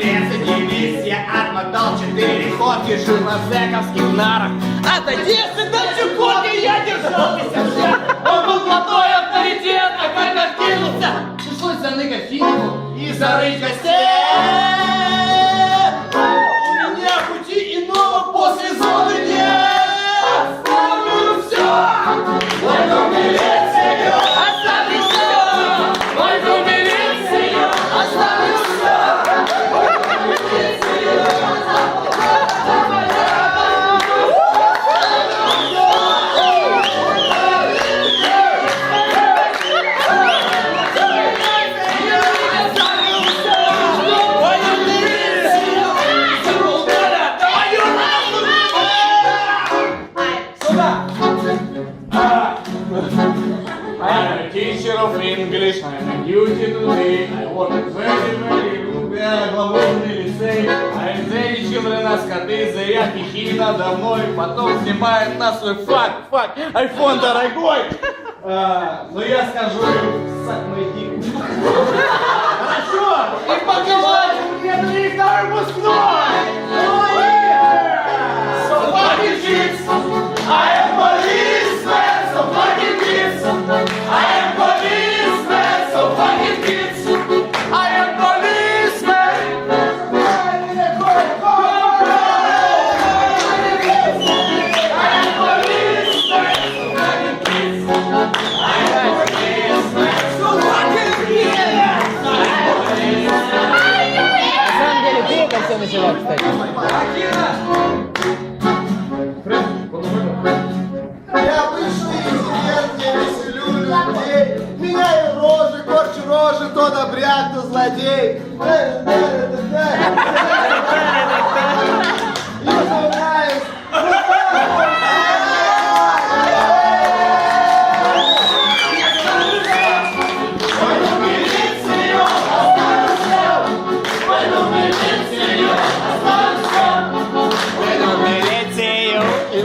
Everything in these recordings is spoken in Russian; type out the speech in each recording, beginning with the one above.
Прецедивись, отмотал четыре. Ходки Жил на зэковских нарах. От Одессы до Чукотки я держался все Он был молодой авторитет, а как откинулся Пришлось заныкать финику и зарыть костей English, I'm a duty today. I work very, very good главный лицей. I'm the children as коты, зря хихи надо мной. Потом снимает на свой фак, фак, айфон дорогой. А, но я скажу сак мой начала, кстати. Я обычный интеллигент, я веселю людей. Меняю рожи, корчу рожи, то добряк, то злодей.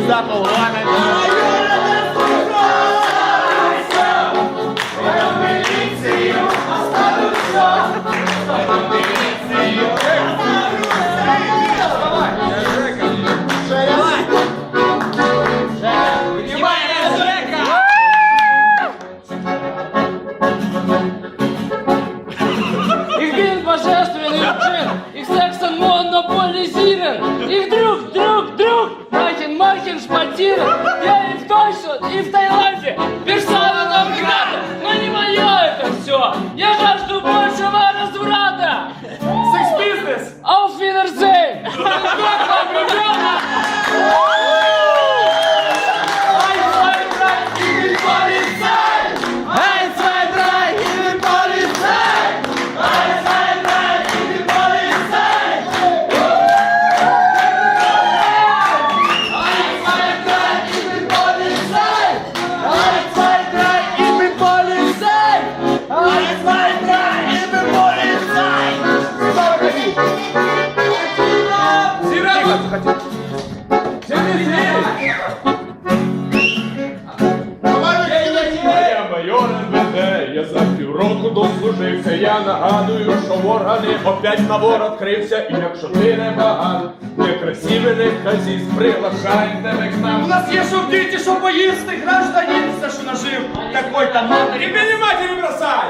Полгода Ich bin божественный джин, их сексом монополизирован, их друг, друг, Махин, шпатиров, я и в Тойшот, и в Таиланде, персона нон грата, но не мое это все, я жажду большего разврата. Секс-бизнес! Auf Wiedersehen! Я за півроку дослужився. Я нагадую, що в органи опять набор відкрився. І якщо ти не багат, некрасивий неказіст, приглашай тебе к нам. У нас є що діти, що поїсти, гражданин, все, що нажив. такой там матері. І не матери бросай!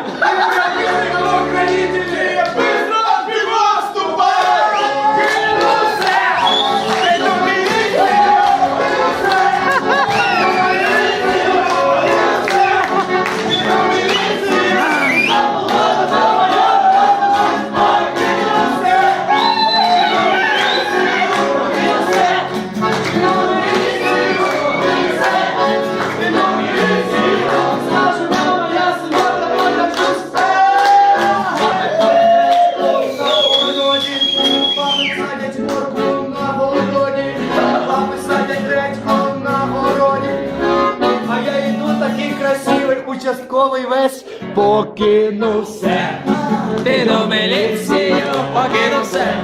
участковий весь покину все. Ти до міліцію покинув все.